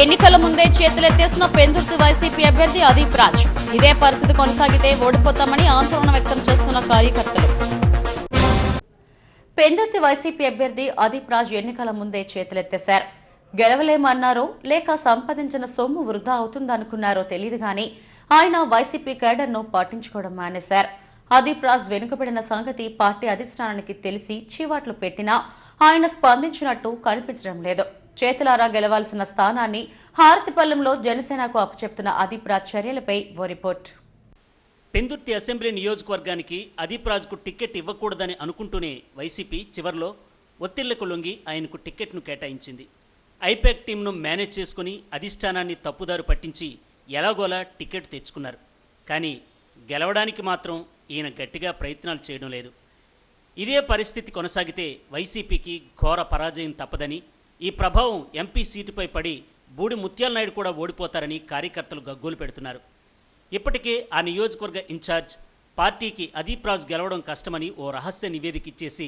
ఎన్నికల ముందే చేతులెత్తేసిన పెందుర్తి వైసీపీ అభ్యర్థి అదీప్ రాజ్. ఇదే పరిస్థితి కొనసాగితే ఓడిపోతామని ఆందోళన వ్యక్తం చేస్తున్న కార్యకర్తలు. పెందుర్తి వైసీపీ అభ్యర్థి అదీప్ రాజ్ ఎన్నికల ముందే చేతులెత్తేశారు. గెలవలేమన్నారో లేక సంపాదించిన సొమ్ము వృధా అవుతుందనుకున్నారో తెలియదు గాని ఆయన వైసీపీ కేడర్ను పాటించుకోవడం మానేశారు. అదీప్ రాజ్ వెనుకబడిన సంగతి పార్టీ అధిష్టానానికి తెలిసి చీవాట్లు పెట్టినా ఆయన స్పందించినట్టు కనిపించడం లేదు. చేతులారా గెలవాల్సిన స్థానాన్ని హారతిపల్లంలో జనసేనకు అప్పచెప్తున్న అదీప్ చర్యలపై ఓ రిపోర్ట్. పెందుర్తి అసెంబ్లీ నియోజకవర్గానికి అదీప్రాజ్కు టికెట్ ఇవ్వకూడదని అనుకుంటూనే వైసీపీ చివర్లో ఒత్తిళ్ళకు లొంగి ఆయనకు టికెట్ను కేటాయించింది. ఐపాక్ టీంను మేనేజ్ చేసుకుని అధిష్టానాన్ని తప్పుదారు పట్టించి ఎలాగోలా టికెట్ తెచ్చుకున్నారు. కానీ గెలవడానికి మాత్రం ఈయన గట్టిగా ప్రయత్నాలు చేయడం లేదు. ఇదే పరిస్థితి కొనసాగితే వైసీపీకి ఘోర పరాజయం తప్పదని ఈ ప్రభావం ఎంపీ సీటుపై పడి బూడి ముత్యాల నాయుడు కూడా ఓడిపోతారని కార్యకర్తలు గగ్గోలు పెడుతున్నారు. ఇప్పటికే ఆ నియోజకవర్గ ఇన్ఛార్జ్ పార్టీకి అదీప్ రాజ్ గెలవడం కష్టమని ఓ రహస్య నివేదిక ఇచ్చేసి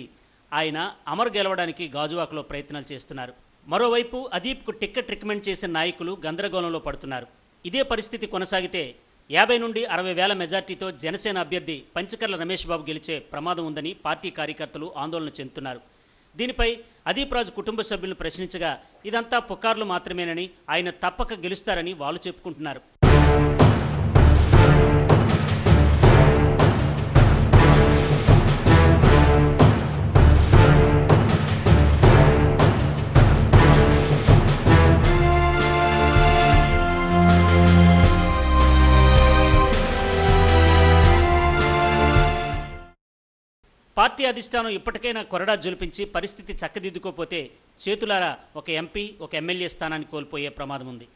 ఆయన అమర్ గెలవడానికి గాజువాకలో ప్రయత్నాలు చేస్తున్నారు. మరోవైపు అదీప్కు టిక్కెట్ రికమెండ్ చేసిన నాయకులు గందరగోళంలో పడుతున్నారు. ఇదే పరిస్థితి కొనసాగితే యాభై నుండి అరవై వేల మెజార్టీతో జనసేన అభ్యర్థి పంచకర్ల రమేష్ బాబు గెలిచే ప్రమాదం ఉందని పార్టీ కార్యకర్తలు ఆందోళన చెందుతున్నారు. దీనిపై అదీప్ రాజు కుటుంబ సభ్యులను ప్రశ్నించగా ఇదంతా పుకార్లు మాత్రమేనని ఆయన తప్పక గెలుస్తారని వాళ్ళు చెప్పుకుంటున్నారు. పార్టీ అధిష్టానం ఇప్పటికైనా కొరడా జొలిపించి పరిస్థితి చక్కదిద్దుకోపోతే చేతులారా ఒక ఎంపీ ఒక ఎమ్మెల్యే స్థానాన్ని కోల్పోయే ప్రమాదం ఉంది